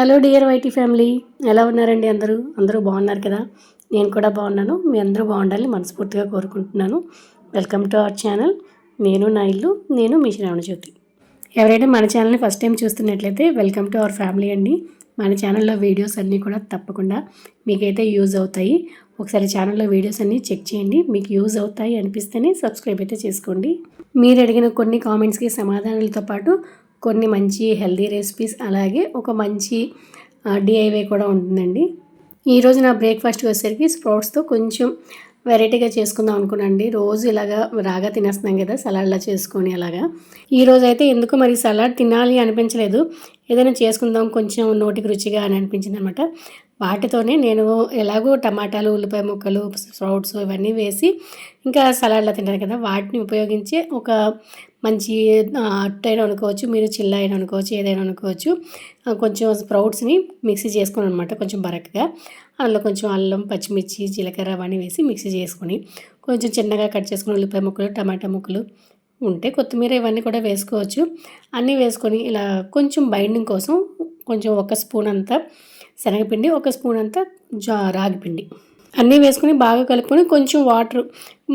Hello dear YT family ఎలా ఉన్నారండి అందరూ? అందరూ బాగున్నారు కదా? నేను కూడా బాగున్నాను. మీ అందరూ బాగుండాలని మనస్ఫూర్తిగా కోరుకుంటున్నాను. వెల్కమ్ టు అవర్ ఛానల్ నేను నా ఇల్లు నేను మీ శ్రావణజ్యోతి. ఎవరైనా మన ఛానల్ని ఫస్ట్ టైం చూస్తున్నట్లయితే వెల్కమ్ టు అవర్ ఫ్యామిలీ అండి. మన ఛానల్లో వీడియోస్ అన్నీ కూడా తప్పకుండా మీకైతే యూజ్ అవుతాయి. ఒకసారి ఛానల్లో వీడియోస్ అన్నీ చెక్ చేయండి. మీకు యూజ్ అవుతాయి అనిపిస్తేనే సబ్స్క్రైబ్ అయితే చేసుకోండి. మీరు అడిగిన కొన్ని కామెంట్స్కి సమాధానాలతో పాటు కొన్ని మంచి హెల్దీ రెసిపీస్ అలాగే ఒక మంచి డిఐవై కూడా ఉంటుందండి. ఈరోజు నా బ్రేక్ఫాస్ట్ వచ్చేసరికి స్ప్రౌట్స్తో కొంచెం వెరైటీగా చేసుకుందాం అనుకున్నాండి రోజు ఇలాగా రాగా తినేస్తున్నాం కదా సలాడ్లా చేసుకొని అలాగా. ఈరోజు అయితే ఎందుకు మరి సలాడ్ తినాలి అనిపించలేదు. ఏదైనా చేసుకుందాం కొంచెం నోటికి రుచిగా అని అనిపించింది అనమాట వాటితోనే నేను ఎలాగో టమాటాలు ఉల్లిపాయ ముక్కలు స్ప్రౌట్స్ ఇవన్నీ వేసి ఇంకా సలాడ్లో తింటాను కదా వాటిని ఉపయోగించి ఒక మంచి అట్టైన అనుకోవచ్చు మీరు చిల్ల అయినా అనుకోవచ్చు ఏదైనా అనుకోవచ్చు. కొంచెం స్ప్రౌట్స్ని మిక్సీ చేసుకుని అనమాట కొంచెం బరకగా. అందులో కొంచెం అల్లం పచ్చిమిర్చి జీలకర్ర అవన్నీ వేసి మిక్సీ చేసుకొని కొంచెం చిన్నగా కట్ చేసుకుని ఉల్లిపాయ ముక్కలు టమాటా ముక్కలు ఉంటే కొత్తిమీర ఇవన్నీ కూడా వేసుకోవచ్చు. అన్నీ వేసుకొని ఇలా కొంచెం బైండింగ్ కోసం కొంచెం ఒక స్పూన్ అంతా శనగపిండి ఒక స్పూన్ అంతా జా రాగిపిండి అన్నీ వేసుకొని బాగా కలుపుకొని కొంచెం వాటర్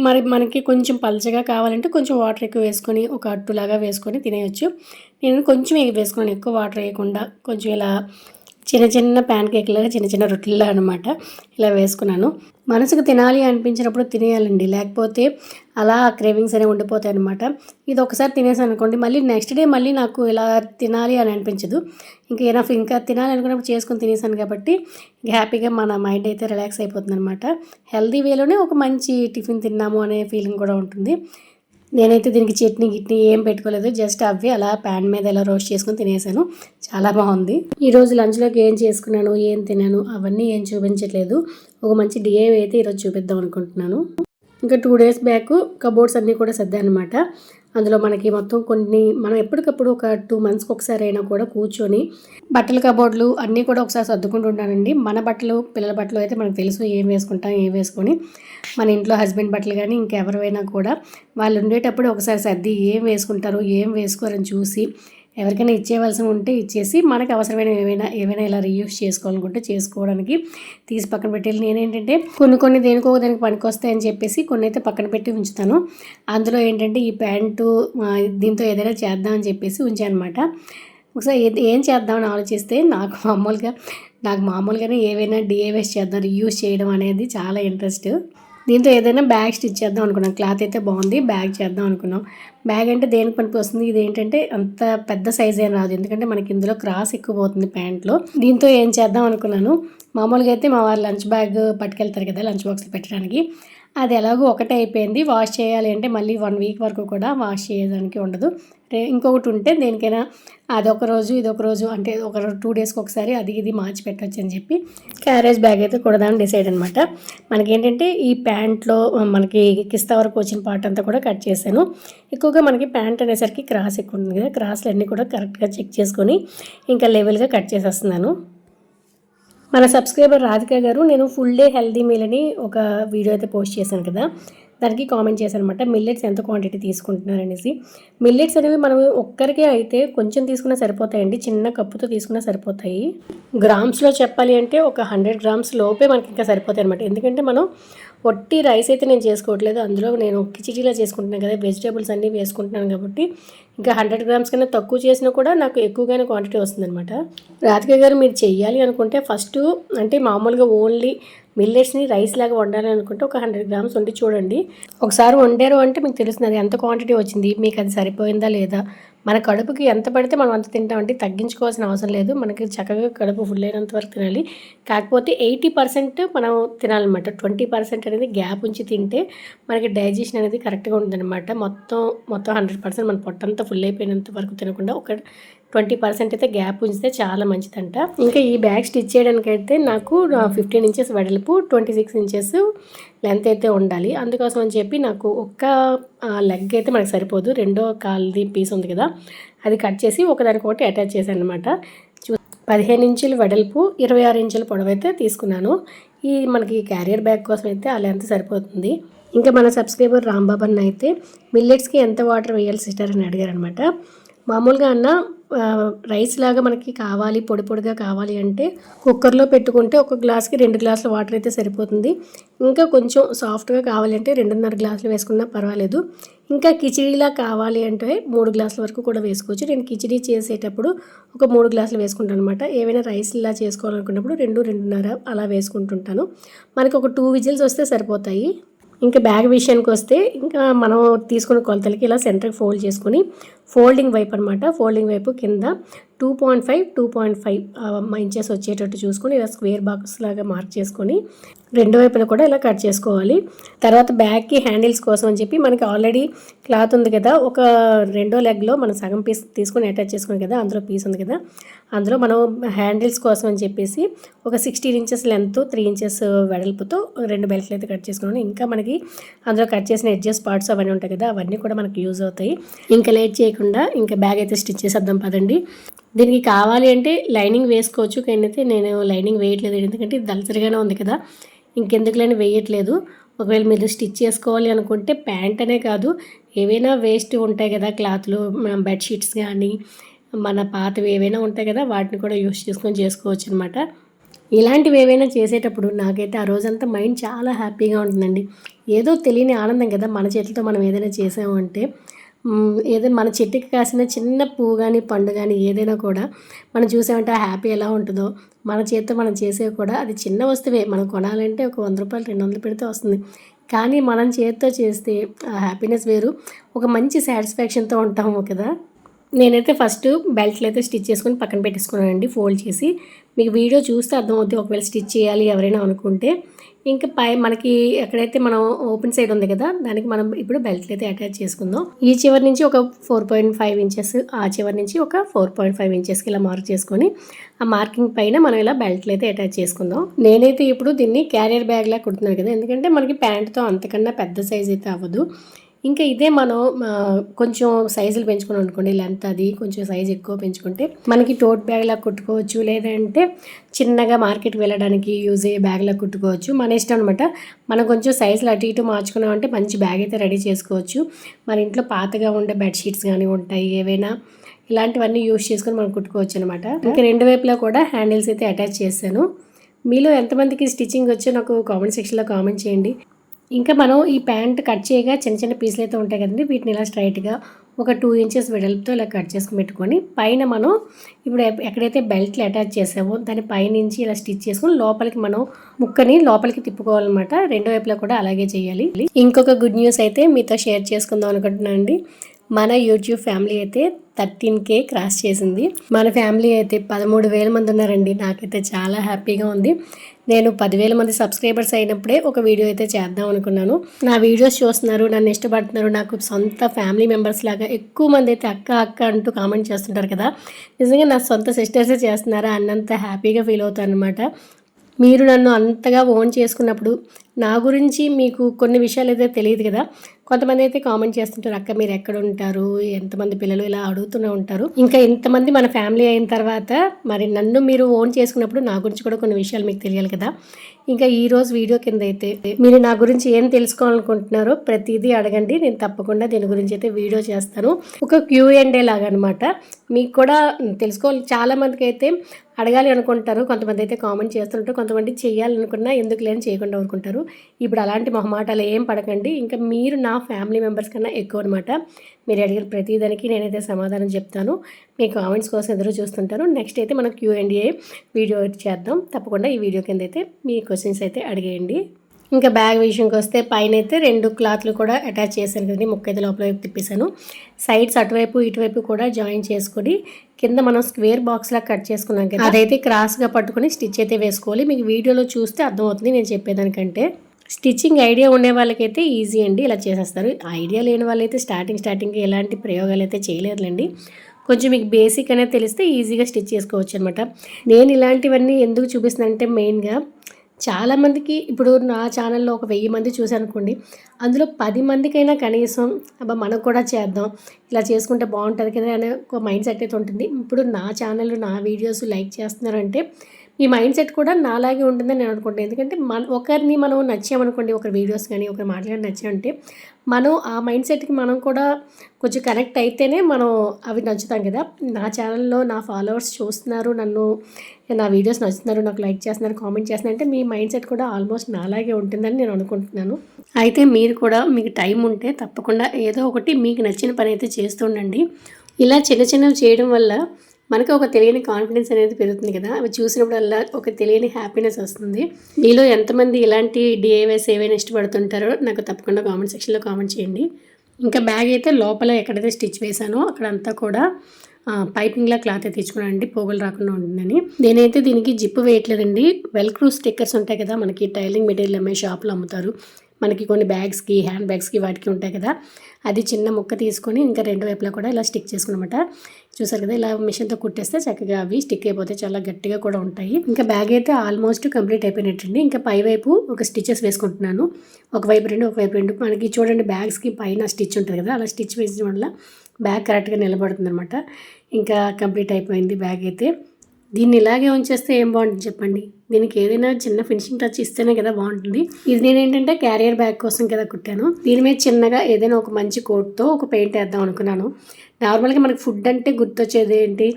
మరి మనకి కొంచెం పలచగా కావాలంటే కొంచెం వాటర్ ఎక్కువ వేసుకొని ఒక అట్టులాగా వేసుకొని తినేయచ్చు. నేను కొంచెం వేసుకున్నాను ఎక్కువ వాటర్ వేయకుండా. కొంచెం ఇలా చిన్న చిన్న ప్యాన్ కేక్లాగా చిన్న చిన్న రొట్టెలా అనమాట ఇలా వేసుకున్నాను. మనసుకు తినాలి అనిపించినప్పుడు తినేయాలండి. లేకపోతే అలా క్రేవింగ్స్ అనేవి ఉండిపోతాయి అనమాట ఇది ఒకసారి తినేసాను అనుకోండి మళ్ళీ నెక్స్ట్ డే మళ్ళీ నాకు ఇలా తినాలి అని అనిపించదు. ఇంకా ఎనఫ్ ఇంకా తినాలనుకున్నప్పుడు చేసుకొని తినేసాను కాబట్టి హ్యాపీగా మన మైండ్ అయితే రిలాక్స్ అయిపోతుంది అనమాట హెల్దీ వేలోనే ఒక మంచి టిఫిన్ తిన్నాము అనే ఫీలింగ్ కూడా ఉంటుంది. నేనైతే దీనికి చట్నీ గిట్నీ ఏం పెట్టుకోలేదు. జస్ట్ అవి అలా ప్యాన్ మీద ఎలా రోస్ట్ చేసుకుని తినేసాను. చాలా బాగుంది. ఈరోజు లంచ్లోకి ఏం చేసుకున్నాను ఏం తిన్నాను అవన్నీ ఏం చూపించట్లేదు. ఒక మంచి డిఏ అయితే ఈరోజు చూపిద్దాం అనుకుంటున్నాను. ఇంకా టూ డేస్ బ్యాక్ కబోర్డ్స్ అన్నీ కూడా సర్దానమాట. అందులో మనకి మొత్తం కొన్ని మనం ఎప్పటికప్పుడు ఒక టూ మంత్స్కి ఒకసారి అయినా కూడా కూర్చొని బట్టల కబోర్డ్లు అన్నీ కూడా ఒకసారి సర్దుకుంటూ ఉంటానండి మన బట్టలు పిల్లల బట్టలు అయితే మనకు తెలుసు ఏం వేసుకుంటాం ఏం వేసుకొని. మన ఇంట్లో హస్బెండ్ బట్టలు కానీ ఇంకెవరైనా కూడా వాళ్ళు ఉండేటప్పుడు ఒకసారి సర్ది ఏం వేసుకుంటారు ఏం వేసుకోరని చూసి ఎవరికైనా ఇచ్చేవలసి ఉంటే ఇచ్చేసి మనకు అవసరమైన ఏమైనా ఏమైనా ఇలా రీయూస్ చేసుకోవాలనుకుంటే చేసుకోవడానికి తీసి పక్కన పెట్టేది నేనేంటంటే కొన్ని కొన్ని దేనికో దానికి పనికొస్తాయని చెప్పేసి కొన్ని అయితే పక్కన పెట్టి ఉంచుతాను. అందులో ఏంటంటే ఈ ప్యాంటు దీంతో ఏదైనా చేద్దామని చెప్పేసి ఉంచానమాట. ఒకసారి ఏం చేద్దామని ఆలోచిస్తే నాకు మామూలుగా నాకు మామూలుగానే ఏవైనా డిఏవేస్ చేద్దాం రీయూస్ చేయడం అనేది చాలా ఇంట్రెస్ట్. దీంతో ఏదైనా బ్యాగ్ స్టిచ్ చేద్దాం అనుకున్నాం. క్లాత్ అయితే బాగుంది బ్యాగ్ చేద్దాం అనుకున్నాం. బ్యాగ్ అంటే దేనికి పనికి వస్తుంది ఇది ఏంటంటే అంత పెద్ద సైజ్ ఏం రాదు. ఎందుకంటే మనకి ఇందులో క్రాస్ ఎక్కువ పోతుంది ప్యాంట్లో. దీంతో ఏం చేద్దాం అనుకున్నాను? మామూలుగా అయితే మా వారు లంచ్ బ్యాగ్ పట్టుకెళ్తారు కదా లంచ్ బాక్స్ పెట్టడానికి. అది ఎలాగో ఒకటే అయిపోయింది. వాష్ చేయాలి అంటే మళ్ళీ వన్ వీక్ వరకు కూడా వాష్ చేయడానికి ఉండదు. ఇంకొకటి ఉంటే దేనికైనా అదొక రోజు ఇదొక రోజు అంటే ఒక టూ డేస్కి ఒకసారి అది ఇది మార్చి పెట్టచ్చు అని చెప్పి క్యారేజ్ బ్యాగ్ అయితే కూడదాని డిసైడ్ అనమాట మనకేంటంటే ఈ ప్యాంట్లో మనకి కిస్తా వరకు వచ్చిన పార్ట్ అంతా కూడా కట్ చేశాను. ఎక్కువగా మనకి ప్యాంట్ అనేసరికి క్రాస్ ఎక్కువ ఉంటుంది కదా క్రాస్లు అన్నీ కూడా కరెక్ట్గా చెక్ చేసుకొని ఇంకా లెవెల్గా కట్ చేసేస్తున్నాను. మన సబ్స్క్రైబర్ రాధిక గారు నేను ఫుల్ డే హెల్దీ మీల్ అని ఒక వీడియో అయితే పోస్ట్ చేశాను కదా. దానికి కామెంట్ చేశానమాట మిల్లెట్స్ ఎంత క్వాంటిటీ తీసుకుంటున్నారనేసి? మిల్లెట్స్ అనేవి మనం ఒక్కరికే అయితే కొంచెం తీసుకున్నా సరిపోతాయండి చిన్న కప్పుతో తీసుకున్నా సరిపోతాయి. గ్రామ్స్లో చెప్పాలి అంటే ఒక హండ్రెడ్ గ్రామ్స్ లోపే మనకి ఇంకా సరిపోతాయి అనమాట ఎందుకంటే మనం పొట్టి రైస్ అయితే నేను చేసుకోవట్లేదు. అందులో నేను కిచిడీలా చేసుకుంటున్నాను కదా. వెజిటేబుల్స్ అన్నీ వేసుకుంటున్నాను కాబట్టి. ఇంకా హండ్రెడ్ గ్రామ్స్ కన్నా తక్కువ చేసినా కూడా నాకు ఎక్కువగానే క్వాంటిటీ వస్తుందన్నమాట. రాధిక గారు మీరు చెయ్యాలి అనుకుంటే ఫస్ట్ అంటే మామూలుగా ఓన్లీ మిల్లెట్స్ని రైస్ లాగా వండాలి అనుకుంటే ఒక హండ్రెడ్ గ్రామ్స్ వండి చూడండి. ఒకసారి వండారు అంటే మీకు తెలుస్తుంది ఎంత క్వాంటిటీ వచ్చింది. మీకు అది సరిపోయిందా లేదా? మన కడుపుకి ఎంత పడితే మనం అంత తింటామంటే తగ్గించుకోవాల్సిన అవసరం లేదు. మనకి చక్కగా కడుపు ఫుల్ అయినంత వరకు తినాలి. కాకపోతే ఎయిటీ పర్సెంట్ మనం తినాలన్నమాట. ట్వంటీ పర్సెంట్ అనేది గ్యాప్ ఉంచి తింటే మనకి డైజెషన్ అనేది కరెక్ట్గా ఉంటుందన్నమాట. మొత్తం మొత్తం హండ్రెడ్ పర్సెంట్ మన పొట్టంతా ఫుల్ అయిపోయినంత వరకు తినకుండా ఒక ట్వంటీ పర్సెంట్ అయితే గ్యాప్ ఉంచితే చాలా మంచిదంట. ఇంకా ఈ బ్యాగ్ స్టిచ్ చేయడానికి అయితే నాకు ఫిఫ్టీన్ ఇంచెస్ వెడల్పు ట్వంటీ సిక్స్ ఇంచెస్ లెంత్ అయితే ఉండాలి. అందుకోసం అని చెప్పి నాకు ఒక్క లెగ్ అయితే మనకు సరిపోదు. రెండో కాల్ది పీస్ ఉంది కదా అది కట్ చేసి ఒకదానికొకటి అటాచ్ చేశాను అనమాట పదిహేను ఇంచులు వెడల్పు ఇరవై ఆరు ఇంచుల పొడవు అయితే తీసుకున్నాను. ఈ మనకి క్యారియర్ బ్యాగ్ కోసం అయితే ఆ లెంత్ సరిపోతుంది. ఇంకా మన సబ్స్క్రైబర్ రాంబాబు అన్న అయితే మిల్లెట్స్కి ఎంత వాటర్ వేయాల్సి ఇస్తారని అని అడిగారు అనమాట మామూలుగా అన్న రైస్ లాగా మనకి కావాలి పొడి పొడిగా కావాలి అంటే కుక్కర్లో పెట్టుకుంటే ఒక గ్లాస్కి రెండు గ్లాసుల వాటర్ అయితే సరిపోతుంది. ఇంకా కొంచెం సాఫ్ట్గా కావాలంటే రెండున్నర గ్లాసులు వేసుకున్నా పర్వాలేదు. ఇంకా కిచిడీలా కావాలి అంటే మూడు గ్లాసుల వరకు కూడా వేసుకోవచ్చు. నేను కిచిడీ చేసేటప్పుడు ఒక మూడు గ్లాసులు వేసుకుంటాను అనమాట ఏవైనా రైస్ ఇలా చేసుకోవాలనుకున్నప్పుడు రెండు రెండున్నర అలా వేసుకుంటుంటాను. మనకి ఒక టూ విజిల్స్ వస్తే సరిపోతాయి. ఇంకా బ్యాగ్ విషయానికి వస్తే ఇంకా మనం తీసుకున్న కొలతలకి ఇలా సెంటర్కి ఫోల్డ్ చేసుకొని ఫోల్డింగ్ వైపు అనమాట ఫోల్డింగ్ వైపు కింద two point five two point five inches వచ్చేటట్టు చూసుకొని ఇలా స్క్వేర్ బాక్స్ లాగా మార్క్ చేసుకొని రెండు వైపులు కూడా ఇలా కట్ చేసుకోవాలి. తర్వాత బ్యాగ్కి హ్యాండిల్స్ కోసం అని చెప్పి మనకి ఆల్రెడీ క్లాత్ ఉంది కదా ఒక రెండో లెగ్లో మనం సగం పీస్ తీసుకొని అటాచ్ చేసుకుని కదా అందులో పీస్ ఉంది కదా అందులో మనం హ్యాండిల్స్ కోసం అని చెప్పేసి ఒక sixteen inches length three inches వెడల్పుతో రెండు బెల్ట్లు అయితే కట్ చేసుకున్నాను ఇంకా మనకి అందులో కట్ చేసిన ఎడ్జెస్ పార్ట్స్ అవన్నీ ఉంటాయి కదా అవన్నీ కూడా మనకి యూజ్ అవుతాయి. ఇంకా లేట్ చేయకుండా ఇంకా బ్యాగ్ అయితే స్టిచ్ చేసేద్దాం పదండి. దీనికి కావాలి అంటే లైనింగ్ వేసుకోవచ్చు కానీ అయితే నేను లైనింగ్ వేయట్లేదు ఎందుకంటే ఇది దళసరిగానే ఉంది కదా. ఇంకెందుకులేని వేయట్లేదు. ఒకవేళ మీరు స్టిచ్ చేసుకోవాలి అనుకుంటే ప్యాంట్ అనే కాదు ఏవైనా వేస్ట్ ఉంటాయి కదా క్లాత్లు బెడ్షీట్స్ కానీ మన పాతవి ఏవైనా ఉంటాయి కదా వాటిని కూడా యూస్ చేసుకొని చేసుకోవచ్చు అనమాట ఇలాంటివి ఏవైనా చేసేటప్పుడు నాకైతే ఆ రోజంతా మైండ్ చాలా హ్యాపీగా ఉంటుందండి. ఏదో తెలియని ఆనందం కదా మన చేతితో మనం ఏదైనా చేసామంటే ఏదో మన చెట్టుకి కాసిన చిన్న పువ్వు కానీ పండు కానీ ఏదైనా కూడా మనం చూసామంటే ఆ హ్యాపీ ఎలా ఉంటుందో మన చేతితో మనం చేసేవి కూడా అది చిన్న వస్తువే. మనం కొనాలంటే ఒక వంద రూపాయలు రెండు వందలు పెడితే వస్తుంది. కానీ మనం చేతితో చేస్తే ఆ హ్యాపీనెస్ వేరు. ఒక మంచి సాటిస్ఫాక్షన్తో ఉంటాము కదా. నేనైతే ఫస్ట్ బెల్ట్లు అయితే స్టిచ్ చేసుకొని పక్కన పెట్టేసుకున్నానండి ఫోల్డ్ చేసి. మీకు వీడియో చూస్తే అర్థమవుతుంది ఒకవేళ స్టిచ్ చేయాలి ఎవరైనా అనుకుంటే. ఇంకా పై మనకి ఎక్కడైతే మనం ఓపెన్ సైడ్ ఉంది కదా దానికి మనం ఇప్పుడు బెల్ట్లు అయితే అటాచ్ చేసుకుందాం. ఈ చివరి నుంచి ఒక ఫోర్ పాయింట్ ఫైవ్ ఇంచెస్ ఆ చివరి నుంచి ఒక ఫోర్ పాయింట్ ఫైవ్ ఇంచెస్కి ఇలా మార్క్ చేసుకొని ఆ మార్కింగ్ పైన మనం ఇలా బెల్ట్లు అయితే అటాచ్ చేసుకుందాం. నేనైతే ఇప్పుడు దీన్ని క్యారియర్ బ్యాగ్ లా కుడుతున్నాను కదా ఎందుకంటే మనకి ప్యాంట్తో అంతకన్నా పెద్ద సైజ్ అయితే అవ్వదు. ఇంకా ఇదే మనం కొంచెం సైజులు పెంచుకుని అనుకోండి లెంత్ అది కొంచెం సైజ్ ఎక్కువ పెంచుకుంటే మనకి టోట్ బ్యాగ్లా కుట్టుకోవచ్చు లేదంటే చిన్నగా మార్కెట్కి వెళ్ళడానికి యూజ్ అయ్యే బ్యాగ్లా కుట్టుకోవచ్చు. మన ఇష్టం అనమాట మనం కొంచెం సైజులు అటు ఇటు మార్చుకున్నామంటే మంచి బ్యాగ్ అయితే రెడీ చేసుకోవచ్చు. మన ఇంట్లో పాతగా ఉండే బెడ్షీట్స్ కానీ ఉంటాయి ఏవైనా ఇలాంటివన్నీ యూస్ చేసుకొని మనం కుట్టుకోవచ్చు అనమాట ఇంకా రెండు వైపులా కూడా హ్యాండిల్స్ అయితే అటాచ్ చేశాను. మీలో ఎంతమందికి స్టిచ్చింగ్ వచ్చో నాకు కామెంట్ సెక్షన్లో కామెంట్ చేయండి. ఇంకా మనం ఈ ప్యాంట్ కట్ చేయగా చిన్న చిన్న పీసులు అయితే ఉంటాయి కదండి వీటిని ఇలా స్ట్రైట్గా ఒక టూ ఇంచెస్ వెడల్పుతో ఇలా కట్ చేసుకుని పెట్టుకొని పైన మనం ఇప్పుడు ఎక్కడైతే బెల్ట్లు అటాచ్ చేసామో దాని పైనుంచి ఇలా స్టిచ్ చేసుకొని లోపలికి మనం ముక్కని లోపలికి తిప్పుకోవాలన్నమాట. రెండు వైపులా కూడా అలాగే చేయాలి. ఇంకొక గుడ్ న్యూస్ అయితే మీతో షేర్ చేసుకుందాం అనుకుంటున్నాను అండి మన యూట్యూబ్ ఫ్యామిలీ అయితే థర్టీన్ కే క్రాస్ చేసింది. మన ఫ్యామిలీ అయితే పదమూడు వేల మంది ఉన్నారండి. నాకైతే చాలా హ్యాపీగా ఉంది. నేను పదివేల మంది సబ్స్క్రైబర్స్ అయినప్పుడే ఒక వీడియో అయితే చేద్దాం అనుకున్నాను. నా వీడియోస్ చూస్తున్నారు నన్ను ఇష్టపడుతున్నారు నాకు సొంత ఫ్యామిలీ మెంబర్స్ లాగా ఎక్కువ మంది అయితే అక్క అక్క అంటూ కామెంట్ చేస్తుంటారు కదా. నిజంగా నా సొంత సిస్టర్సే చేస్తున్నారా అన్నంత హ్యాపీగా ఫీల్ అవుతాను అనమాట మీరు నన్ను అంతగా ఓన్ చేసుకున్నప్పుడు నా గురించి మీకు కొన్ని విషయాలు అయితే తెలియదు కదా. కొంతమంది అయితే కామెంట్ చేస్తుంటారు అక్క మీరు ఎక్కడ ఉంటారు? ఎంతమంది పిల్లలు ఇలా అడుగుతూనే ఉంటారు? ఇంకా ఇంతమంది మన ఫ్యామిలీ అయిన తర్వాత మరి నన్ను మీరు ఓన్ చేసుకున్నప్పుడు నా గురించి కూడా కొన్ని విషయాలు మీకు తెలియాలి కదా. ఇంకా ఈ రోజు వీడియో కింద అయితే మీరు నా గురించి ఏం తెలుసుకోవాలనుకుంటున్నారో ప్రతిదీ అడగండి. నేను తప్పకుండా దీని గురించి అయితే వీడియో చేస్తాను. ఒక క్యూ అండ్ ఏ లాగా అనమాట మీకు కూడా తెలుసుకోవాలి. చాలామందికి అయితే అడగాలి అనుకుంటారు. కొంతమంది అయితే కామెంట్ చేస్తుంటారు. కొంతమంది చేయాలనుకున్నా ఎందుకు లేని చేయకుండా అనుకుంటారు ఇప్పుడు అలాంటి మొహమాటాలు ఏం పడకండి. ఇంకా మీరు నా ఫ్యామిలీ మెంబర్స్ కన్నా ఎక్కువ అనమాట మీరు అడిగిన ప్రతిదానికి నేనైతే సమాధానం చెప్తాను. మీ కామెంట్స్ కోసం ఎదురు చూస్తుంటాను. నెక్స్ట్ అయితే మనం క్యూఎండిఏ వీడియో చేద్దాం. తప్పకుండా ఈ వీడియో కింద అయితే మీ క్వశ్చన్స్ అయితే అడిగేయండి. ఇంకా బ్యాగ్ విషయంకి వస్తే పైన అయితే రెండు క్లాత్లు కూడా అటాచ్ చేశాను కదండి. ముక్క అయితే లోపల వైపు తిప్పేశాను. సైడ్స్ అటువైపు ఇటువైపు కూడా జాయిన్ చేసుకొని కింద మనం స్క్వేర్ బాక్స్ లా కట్ చేసుకున్నాం కదా. అదైతే క్రాస్గా పట్టుకొని స్టిచ్ అయితే వేసుకోవాలి. మీకు వీడియోలో చూస్తే అర్థమవుతుంది నేను చెప్పేదానికంటే. స్టిచ్చింగ్ ఐడియా ఉండే వాళ్ళకైతే ఈజీ అండి. ఇలా చేసేస్తారు. ఐడియా లేని వాళ్ళైతే స్టార్టింగ్ స్టార్టింగ్ ఎలాంటి ప్రయోగాలు అయితే చేయలేదులేండి. కొంచెం మీకు బేసిక్ అనేది తెలిస్తే ఈజీగా స్టిచ్ చేసుకోవచ్చు అనమాట నేను ఇలాంటివన్నీ ఎందుకు చూపిస్తున్నానంటే మెయిన్గా చాలామందికి ఇప్పుడు నా ఛానల్లో ఒక వెయ్యి మంది చూసానుకోండి అందులో పది మందికైనా కనీసం అబ్బా మనం కూడా చేద్దాం ఇలా చేసుకుంటే బాగుంటుంది కదా అనే ఒక మైండ్ సెట్ అయితే ఉంటుంది. ఇప్పుడు నా ఛానల్ నా వీడియోస్ లైక్ చేస్తున్నారంటే ఈ మైండ్ సెట్ కూడా నాలాగే ఉంటుందని నేను అనుకుంటాను ఎందుకంటే మన ఒకరిని మనం నచ్చామనుకోండి ఒకరి వీడియోస్ కానీ ఒకరి మాటలు నచ్చామంటే మనం ఆ మైండ్ సెట్కి మనం కూడా కొంచెం కనెక్ట్ అయితేనే మనం అవి నచ్చుతాం కదా. నా ఛానల్లో నా ఫాలోవర్స్ చూస్తున్నారు నన్ను నా వీడియోస్ నచ్చుతున్నారు నాకు లైక్ చేస్తున్నారు కామెంట్ చేస్తున్నారు అంటే మీ మైండ్ సెట్ కూడా ఆల్మోస్ట్ నాలాగే ఉంటుందని నేను అనుకుంటున్నాను. అయితే మీరు కూడా మీకు టైం ఉంటే తప్పకుండా ఏదో ఒకటి మీకు నచ్చిన పని అయితే చేస్తుండండి ఇలా చిన్న చిన్నవి చేయడం వల్ల మనకు ఒక తెలియని కాన్ఫిడెన్స్ అనేది పెరుగుతుంది కదా. అవి చూసినప్పుడల్లా ఒక తెలియని హ్యాపీనెస్ వస్తుంది. మీలో ఎంతమంది ఇలాంటి డిఐవైస్ ఏవైనా ఇష్టపడుతుంటారో నాకు తప్పకుండా కామెంట్ సెక్షన్లో కామెంట్ చేయండి. ఇంకా బ్యాగ్ అయితే లోపల ఎక్కడైతే స్టిచ్ వేసానో అక్కడంతా కూడా పైపింగ్లా క్లాత్ అయితే తెచ్చుకున్నానండి. పోగులు రాకుండా ఉంటుందని. నేనైతే దీనికి జిప్పు వేయట్లేదండి. వెల్క్రూ స్టిక్కర్స్ ఉంటాయి కదా మనకి టైలింగ్ మెటీరియల్ అమ్మే షాప్లో అమ్ముతారు. మనకి కొన్ని బ్యాగ్స్కి హ్యాండ్ బ్యాగ్స్కి వాటికి ఉంటాయి కదా. అది చిన్న ముక్క తీసుకొని ఇంకా రెండు వైపులా కూడా ఇలా స్టిక్ చేసుకున్నమాట. చూసారు కదా ఇలా మిషన్తో కుట్టేస్తే చక్కగా అవి స్టిక్ అయిపోతే చాలా గట్టిగా కూడా ఉంటాయి. ఇంకా బ్యాగ్ అయితే ఆల్మోస్ట్ కంప్లీట్ అయిపోయినట్టండి ఇంకా పై వైపు ఒక స్టిచెస్ వేసుకుంటున్నాను. ఒకవైపు రెండు ఒకవైపు రెండు. మనకి చూడండి బ్యాగ్స్కి పైన స్టిచ్ ఉంటుంది కదా అలా స్టిచ్ వేసిన వల్ల బ్యాగ్ కరెక్ట్గా నిలబడుతుంది అనమాట ఇంకా కంప్లీట్ అయిపోయింది బ్యాగ్ అయితే. దీన్ని ఇలాగే ఉంచేస్తే ఏం బాగుంటుంది చెప్పండి? దీనికి ఏదైనా చిన్న ఫినిషింగ్ టచ్ ఇస్తేనే కదా బాగుంటుంది. ఇది నేను ఏంటంటే క్యారియర్ బ్యాగ్ కోసం కదా కుట్టాను. దీని మీద చిన్నగా ఏదైనా ఒక మంచి కోట్తో ఒక పెయింట్ వేద్దాం అనుకున్నాను. నార్మల్గా మనకి ఫుడ్ అంటే గుర్తొచ్చేది ఏంటి?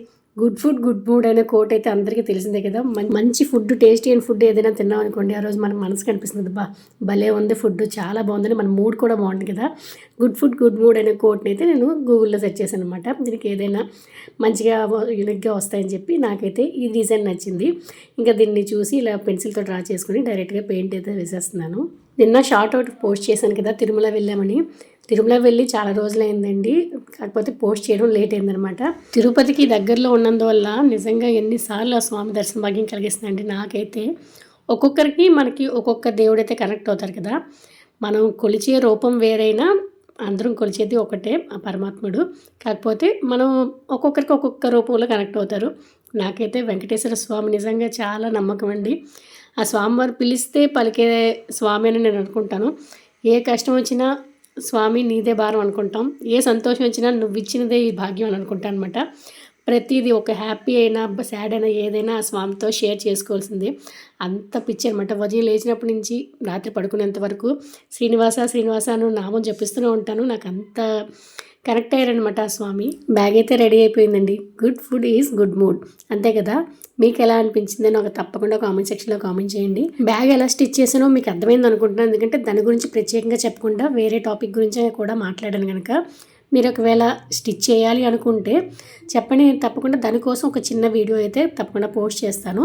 గుడ్ ఫుడ్ గుడ్ మూడ్ అనే కోట్ అయితే అందరికీ తెలిసిందే కదా. మంచి ఫుడ్ టేస్టీ అయిన ఫుడ్ ఏదైనా తిన్నాం అనుకోండి ఆ రోజు మన మనసు కనిపిస్తుంది బా భలే ఉంది ఫుడ్ చాలా బాగుందని మన మూడ్ కూడా బాగుంటుంది కదా. గుడ్ ఫుడ్ గుడ్ మూడ్ అనే కోట్ని అయితే నేను గూగుల్లో సెర్చ్ చేశాను అనమాట దీనికి ఏదైనా మంచిగా యూనిక్గా వస్తాయని చెప్పి నాకైతే ఈ డిజైన్ నచ్చింది. ఇంకా దీన్ని చూసి ఇలా పెన్సిల్తో డ్రా చేసుకుని డైరెక్ట్గా పెయింట్ అయితే వేసేస్తున్నాను. నిన్న షార్ట్ అవుట్ పోస్ట్ చేశాను కదా తిరుమల వెళ్ళామని. తిరుమల వెళ్ళి చాలా రోజులైందండి. కాకపోతే పోస్ట్ చేయడం లేట్ అయిందనమాట తిరుపతికి దగ్గరలో ఉన్నందువల్ల నిజంగా ఎన్నిసార్లు ఆ స్వామి దర్శన భాగ్యం కలిగిస్తుందండి నాకైతే. ఒక్కొక్కరికి మనకి ఒక్కొక్క దేవుడైతే కనెక్ట్ అవుతారు కదా. మనం కొలిచే రూపం వేరైనా అందరం కొలిచేది ఒకటే ఆ పరమాత్ముడు. కాకపోతే మనం ఒక్కొక్కరికి ఒక్కొక్క రూపంలో కనెక్ట్ అవుతారు. నాకైతే వెంకటేశ్వర స్వామి నిజంగా చాలా నమ్మకం అండి. ఆ స్వామివారు పిలిస్తే పలికే స్వామి అని నేను అనుకుంటాను. ఏ కష్టం వచ్చినా స్వామి నీదే భారం అనుకుంటాం. ఏ సంతోషం వచ్చినా నువ్వు ఇచ్చినదే ఈ భాగ్యం అని అనుకుంటాను అనమాట ప్రతిదీ ఒక హ్యాపీ అయినా సాడ్ అయినా ఏదైనా ఆ స్వామితో షేర్ చేసుకోవాల్సిందే. అంత పిచ్చి అనమాట ఉదయం లేచినప్పటి నుంచి రాత్రి పడుకునేంత వరకు శ్రీనివాస శ్రీనివాస అని నామం చెప్పిస్తూనే ఉంటాను. నాకు అంత కరెక్ట్ అయ్యారనమాట ఆ స్వామి. బ్యాగ్ అయితే రెడీ అయిపోయిందండి. Good food is good mood. అంతే కదా? మీకు ఎలా అనిపించిందో నాకు తప్పకుండా కామెంట్ సెక్షన్లో కామెంట్ చేయండి. బ్యాగ్ ఎలా స్టిచ్ చేసానో మీకు అర్థమైంది అనుకుంటున్నాను. ఎందుకంటే దాని గురించి ప్రత్యేకంగా చెప్పకుండా వేరే టాపిక్ గురించి కూడా మాట్లాడాను కనుక మీరు ఒకవేళ స్టిచ్ చేయాలి అనుకుంటే చెప్పండి. నేను తప్పకుండా దానికోసం ఒక చిన్న వీడియో అయితే తప్పకుండా పోస్ట్ చేస్తాను.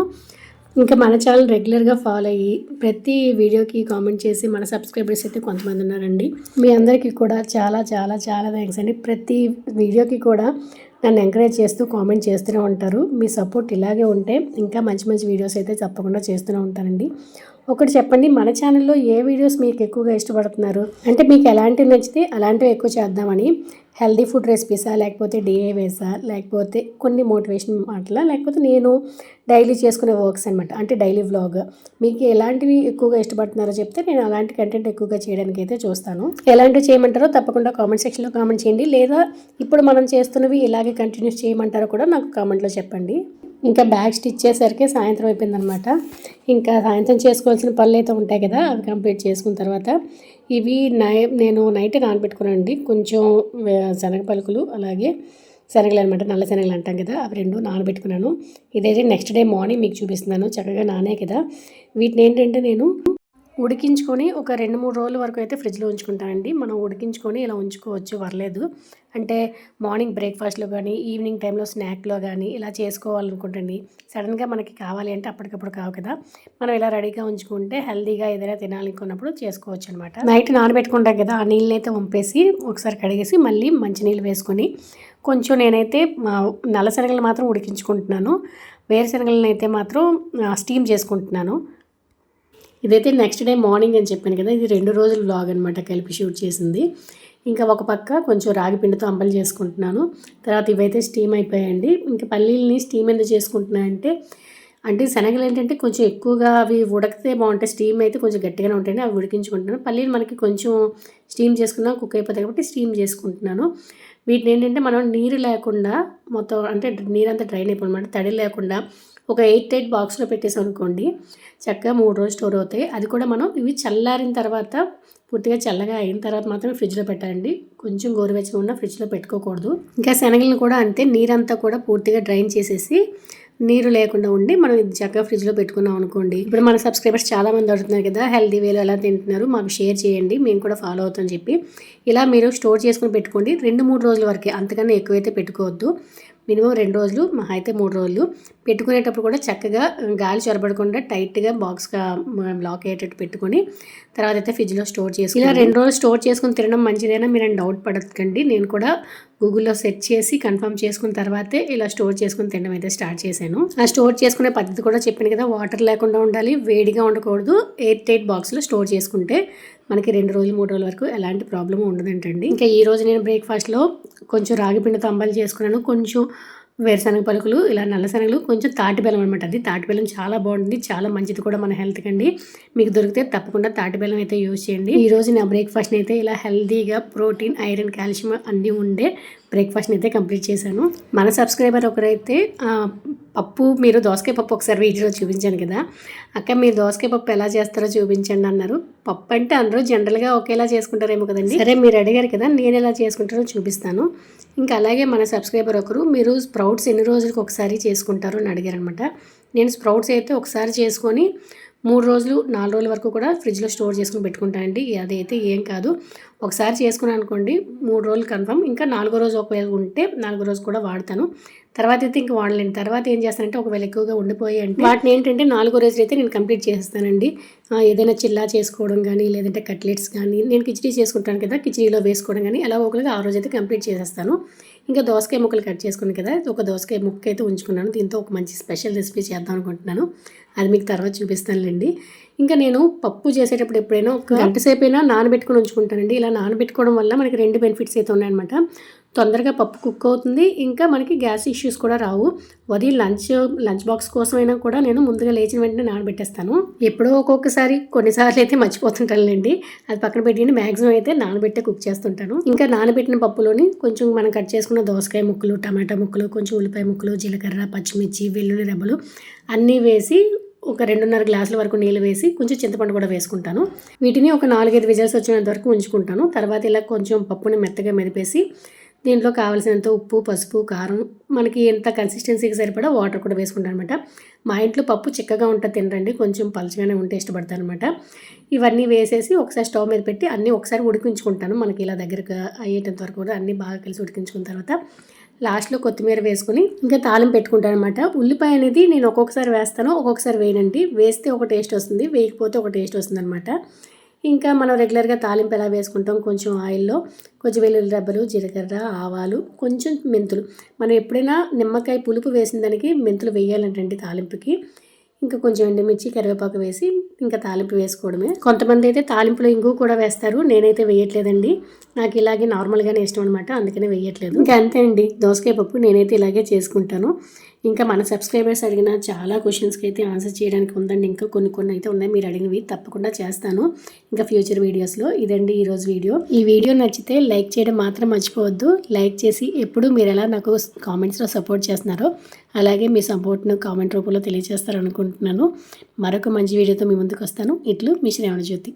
ఇంకా మన ఛానల్ రెగ్యులర్గా ఫాలో అయ్యి ప్రతి వీడియోకి కామెంట్ చేసి మన సబ్స్క్రైబర్స్ అయితే కొంతమంది ఉన్నారండి. మీ అందరికీ కూడా చాలా చాలా చాలా థ్యాంక్స్ అండి. ప్రతి వీడియోకి కూడా నన్ను ఎంకరేజ్ చేస్తూ కామెంట్ చేస్తూనే ఉంటారు. మీ సపోర్ట్ ఇలాగే ఉంటే ఇంకా మంచి మంచి వీడియోస్ అయితే తప్పకుండా చేస్తూనే ఉంటానండి. ఒకటి చెప్పండి మన ఛానల్లో ఏ వీడియోస్ మీకు ఎక్కువగా ఇష్టపడుతున్నారు? అంటే మీకు ఎలాంటివి నచ్చితే అలాంటివి ఎక్కువ చేద్దామని హెల్దీ ఫుడ్ రెసిపీసా లేకపోతే డిఏవేసా లేకపోతే కొన్ని మోటివేషన్ మాటలా లేకపోతే నేను డైలీ చేసుకునే వర్క్స్ అనమాట అంటే డైలీ వ్లాగ్. మీకు ఎలాంటివి ఎక్కువగా ఇష్టపడుతున్నారో చెప్తే నేను అలాంటి కంటెంట్ ఎక్కువగా చేయడానికి అయితే చూస్తాను. ఎలాంటివి చేయమంటారో తప్పకుండా కామెంట్ సెక్షన్లో కామెంట్ చేయండి లేదా ఇప్పుడు మనం చేస్తున్నవి ఇలాగే కంటిన్యూస్ చేయమంటారో కూడా నాకు కామెంట్లో చెప్పండి. ఇంకా బ్యాగ్ స్టిచ్ చేసరికి సాయంత్రం అయిపోయిందనమాట ఇంకా సాయంత్రం చేసుకోవాల్సిన పనులు అయితే ఉంటాయి కదా అవి కంప్లీట్ చేసుకున్న తర్వాత ఇవి నై నేను నైట్ నానబెట్టుకున్నానండి. కొంచెం శనగ పలుకులు అలాగే శనగలు అనమాట నల్ల శనగలు అంటాం కదా అవి రెండు నానబెట్టుకున్నాను. ఇదైతే నెక్స్ట్ డే మార్నింగ్ మీకు చూపిస్తున్నాను చక్కగా నానే కదా. వీటిని ఏంటంటే నేను ఉడికించుకొని ఒక రెండు మూడు రోజుల వరకు అయితే ఫ్రిడ్జ్లో ఉంచుకుంటానండి. మనం ఉడికించుకొని ఇలా ఉంచుకోవచ్చు పర్లేదు అంటే మార్నింగ్ బ్రేక్ఫాస్ట్లో కానీ ఈవినింగ్ టైంలో స్నాక్లో కానీ ఇలా చేసుకోవాలనుకుంటండి. సడన్గా మనకి కావాలి అంటే అప్పటికప్పుడు కావు కదా. మనం ఇలా రెడీగా ఉంచుకుంటే హెల్దీగా ఏదైనా తినాలనుకున్నప్పుడు చేసుకోవచ్చు అనమాట నైట్ నానబెట్టుకుంటాం కదా ఆ నీళ్ళని అయితే వంపేసి ఒకసారి కడిగేసి మళ్ళీ మంచినీళ్ళు వేసుకొని కొంచెం నేనైతే నల్ల శనగలు మాత్రం ఉడికించుకుంటున్నాను. వేరుశనగలను అయితే మాత్రం స్టీమ్ చేసుకుంటున్నాను. ఇదైతే నెక్స్ట్ డే మార్నింగ్ అని చెప్పాను కదా ఇది రెండు రోజులు బ్లాగ్ అనమాట కలిపి షూట్ చేసింది. ఇంకా ఒక పక్క కొంచెం రాగి పిండితో అంబలు చేసుకుంటున్నాను. తర్వాత ఇవైతే స్టీమ్ అయిపోయాయండి. ఇంకా పల్లీలని స్టీమ్ ఎందుకు చేసుకుంటున్నాయంటే అంటే శనగలు ఏంటంటే కొంచెం ఎక్కువగా అవి ఉడకితే బాగుంటాయి. స్టీమ్ అయితే కొంచెం గట్టిగానే ఉంటాయండి అవి ఉడికించుకుంటున్నాను. పల్లీలు మనకి కొంచెం స్టీమ్ చేసుకున్నా కుక్ అయిపోతాయి కాబట్టి స్టీమ్ చేసుకుంటున్నాను. వీటిని ఏంటంటే మనం నీరు లేకుండా మొత్తం అంటే నీరంతా డ్రైన్ అయిపోయినమాట తడి లేకుండా ఒక ఎయిట్ ఎయిట్ బాక్స్లో పెట్టేసాం అనుకోండి చక్కగా మూడు రోజులు స్టోర్ అవుతాయి. అది కూడా మనం ఇవి చల్లారిన తర్వాత పూర్తిగా చల్లగా అయిన తర్వాత మాత్రమే ఫ్రిడ్జ్లో పెట్టాలండి. కొంచెం గోరువెచ్చగా ఉన్న ఫ్రిడ్జ్లో పెట్టుకోకూడదు. ఇంకా శనగలను కూడా అంతే నీరంతా కూడా పూర్తిగా డ్రైన్ చేసేసి నీరు లేకుండా ఉండి మనం ఇది చక్కగా ఫ్రిడ్జ్లో పెట్టుకున్నాం అనుకోండి. ఇప్పుడు మన సబ్స్క్రైబర్స్ చాలా మంది అడుగుతున్నారు కదా హెల్దీ వేలు ఎలా తింటున్నారు మాకు షేర్ చేయండి మేము కూడా ఫాలో అవుతామని చెప్పి. ఇలా మీరు స్టోర్ చేసుకుని పెట్టుకోండి రెండు మూడు రోజుల వరకే అంతకన్నా ఎక్కువైతే పెట్టుకోవద్దు. మినిమం రెండు రోజులు మహా అయితే మూడు రోజులు. పెట్టుకునేటప్పుడు కూడా చక్కగా గాలి చొరబడకుండా టైట్గా బాక్స్గా లాక్ అయ్యేటట్టు పెట్టుకొని తర్వాత అయితే ఫ్రిడ్జ్లో స్టోర్ చేసుకుని ఇలా రెండు రోజులు స్టోర్ చేసుకుని తినడం మంచిదైనా? మీరు డౌట్ పడకండి నేను కూడా గూగుల్లో సెర్చ్ చేసి కన్ఫర్మ్ చేసుకున్న తర్వాతే ఇలా స్టోర్ చేసుకుని తినడం అయితే స్టార్ట్ చేశాను. ఆ స్టోర్ చేసుకునే పద్ధతి కూడా చెప్పాను కదా వాటర్ లేకుండా ఉండాలి వేడిగా ఉండకూడదు. ఎయిట్ ఎయిట్ బాక్స్లో స్టోర్ చేసుకుంటే మనకి రెండు రోజులు మూడు రోజుల వరకు ఎలాంటి ప్రాబ్లం ఉండదంటండి. ఇంకా ఈ రోజు నేను బ్రేక్ఫాస్ట్లో కొంచెం రాగి పిండితో తంబాలు చేసుకున్నాను. కొంచెం వేరుశనగ పలుకులు ఇలా నల్ల శనగలు కొంచెం తాటి బెల్లం అనమాట అది తాటి బెల్లం చాలా బాగుంటుంది చాలా మంచిది కూడా మన హెల్త్కి అండి. మీకు దొరికితే తప్పకుండా తాటి బెల్లం అయితే యూజ్ చేయండి. ఈ రోజు నా బ్రేక్ఫాస్ట్ అయితే ఇలా హెల్తీగా ప్రోటీన్ ఐరన్ కాల్షియం అన్నీ ఉండే బ్రేక్ఫాస్ట్ని అయితే కంప్లీట్ చేశాను. మన సబ్స్క్రైబర్ ఒకరైతే పప్పు మీరు దోసకాయ పప్పు ఒకసారి వీడియోలో చూపించాను కదా. అక్క మీరు దోసకాయ పప్పు ఎలా చేస్తారో చూపించండి అన్నారు. పప్పు అంటే అందరూ జనరల్గా ఒకేలా చేసుకుంటారేమో కదండి. సరే మీరు అడిగారు కదా నేను ఎలా చేసుకుంటారో చూపిస్తాను. ఇంకా అలాగే మన సబ్స్క్రైబర్ ఒకరు మీరు స్ప్రౌట్స్ ఎన్ని రోజులకు ఒకసారి చేసుకుంటారో అని అడిగారు అనమాట నేను స్ప్రౌట్స్ అయితే ఒకసారి చేసుకొని మూడు రోజులు నాలుగు రోజుల వరకు కూడా ఫ్రిడ్జ్లో స్టోర్ చేసుకుని పెట్టుకుంటానండి. అదైతే ఏం కాదు. ఒకసారి చేసుకున్నాను అనుకోండి మూడు రోజులు కన్ఫర్మ్. ఇంకా నాలుగో రోజు ఒకవేళ ఉంటే నాలుగో రోజు కూడా వాడతాను. తర్వాత అయితే ఇంకా వాడలేను. తర్వాత ఏం చేస్తానంటే ఒకవేళ ఎక్కువగా ఉండిపోయి అంటే వాటిని ఏంటంటే నాలుగో రోజు అయితే నేను కంప్లీట్ చేస్తానండి. ఏదైనా చిల్లా చేసుకోవడం కానీ లేదంటే కట్లెట్స్ కానీ నేను కిచడీ చేసుకుంటాను కదా కిచడీలో వేసుకోవడం కానీ అలా ఒకరికి ఆ రోజు అయితే కంప్లీట్ చేసేస్తాను. ఇంకా దోసకాయ ముక్కలు కట్ చేసుకుని కదా ఒక దోసకాయ ముక్క అయితే ఉంచుకున్నాను. దీంతో ఒక మంచి స్పెషల్ రెసిపీ చేద్దాం అనుకుంటున్నాను. అది మీకు తర్వాత చూపిస్తానులేండి. ఇంకా నేను పప్పు చేసేటప్పుడు ఎప్పుడైనా ఒక గంట సేపు అయినా నానబెట్టుకుని ఉంచుకుంటానండి. ఇలా నానబెట్టుకోవడం వల్ల మనకి రెండు బెనిఫిట్స్ అయితే ఉన్నాయన్నమాట. తొందరగా పప్పు కుక్ అవుతుంది. ఇంకా మనకి గ్యాస్ ఇష్యూస్ కూడా రావు. ఉదయం లంచ్ లంచ్ బాక్స్ కోసమైనా కూడా నేను ముందుగా లేచిన వెంటనే నానబెట్టేస్తాను. ఎప్పుడో ఒక్కొక్కసారి కొన్నిసార్లు అయితే మర్చిపోతుంటానులేండి. అది పక్కన పెట్టి మ్యాక్సిమం అయితే నానబెట్టే కుక్ చేస్తుంటాను. ఇంకా నానబెట్టిన పప్పులోని కొంచెం మనం కట్ చేసుకున్న దోసకాయ ముక్కలు టమాటా ముక్కలు కొంచెం ఉల్లిపాయ ముక్కలు జీలకర్ర పచ్చిమిర్చి వెల్లుల్లి రెబ్బలు అన్నీ వేసి ఒక రెండున్నర గ్లాసుల వరకు నీళ్ళు వేసి కొంచెం చింతపండు కూడా వేసుకుంటాను. వీటిని ఒక నాలుగైదు విజల్స్ వచ్చినంత వరకు ఉంచుకుంటాను. తర్వాత ఇలా కొంచెం పప్పుని మెత్తగా మెదిపేసి దీంట్లో కావాల్సినంత ఉప్పు పసుపు కారం మనకి ఎంత కన్సిస్టెన్సీకి సరిపడా వాటర్ కూడా వేసుకుంటాను అనమాట మా ఇంట్లో పప్పు చిక్కగా ఉంటుంది తినరండి కొంచెం పలుచగానే ఉంటే ఇష్టపడతాను అనమాట ఇవన్నీ వేసేసి ఒకసారి స్టవ్ మీద పెట్టి అన్నీ ఒకసారి ఉడికించుకుంటాను. మనకి ఇలా దగ్గరకు అయ్యేటంత వరకు కూడా అన్నీ బాగా కలిసి ఉడికించుకున్న తర్వాత లాస్ట్లో కొత్తిమీర వేసుకుని ఇంకా తాళం పెట్టుకుంటాను అనమాట ఉల్లిపాయ అనేది నేను ఒక్కొక్కసారి వేస్తాను ఒక్కొక్కసారి వేయనండి. వేస్తే ఒక టేస్ట్ వస్తుంది వేయకపోతే ఒక టేస్ట్ వస్తుంది అనమాట ఇంకా మనం రెగ్యులర్గా తాలింపు ఎలా వేసుకుంటాం? కొంచెం ఆయిల్లో కొంచెం వెల్లుల్లి రబ్బలు జీలకర్ర ఆవాలు కొంచెం మెంతులు. మనం ఎప్పుడైనా నిమ్మకాయ పులుపు వేసిన దానికి మెంతులు వేయాలంటండి తాలింపుకి. ఇంకా కొంచెం ఎండుమిర్చి కరివేపాకు వేసి ఇంకా తాలింపు వేసుకోవడమే. కొంతమంది అయితే తాలింపులో ఇంగు కూడా వేస్తారు. నేనైతే వేయట్లేదండి. నాకు ఇలాగే నార్మల్గానే ఇష్టం అనమాట అందుకనే వేయట్లేదు. ఇంకా అంతే అండి. దోసకాయ పప్పు నేనైతే ఇలాగే చేసుకుంటాను. ఇంకా మన సబ్స్క్రైబర్స్ అడిగిన చాలా క్వశ్చన్స్కి అయితే ఆన్సర్ చేయడానికి ఉందండి. ఇంకా కొన్ని కొన్ని అయితే ఉన్నాయి. మీరు అడిగినవి తప్పకుండా చేస్తాను. ఇంకా ఫ్యూచర్ వీడియోస్లో ఇదండి ఈరోజు వీడియో. ఈ వీడియో నచ్చితే లైక్ చేయడం మాత్రం మర్చిపోవద్దు. లైక్ చేసి ఎప్పుడు మీరు ఎలా నాకు కామెంట్స్లో సపోర్ట్ చేస్తున్నారో అలాగే మీ సపోర్ట్ను కామెంట్ రూపంలో తెలియజేస్తారనుకుంటున్నాను. మరొక మంచి వీడియోతో మీ ముందు ముందుకు వస్తాను ఇట్లు మిషన్ శ్రావణ జ్యోతి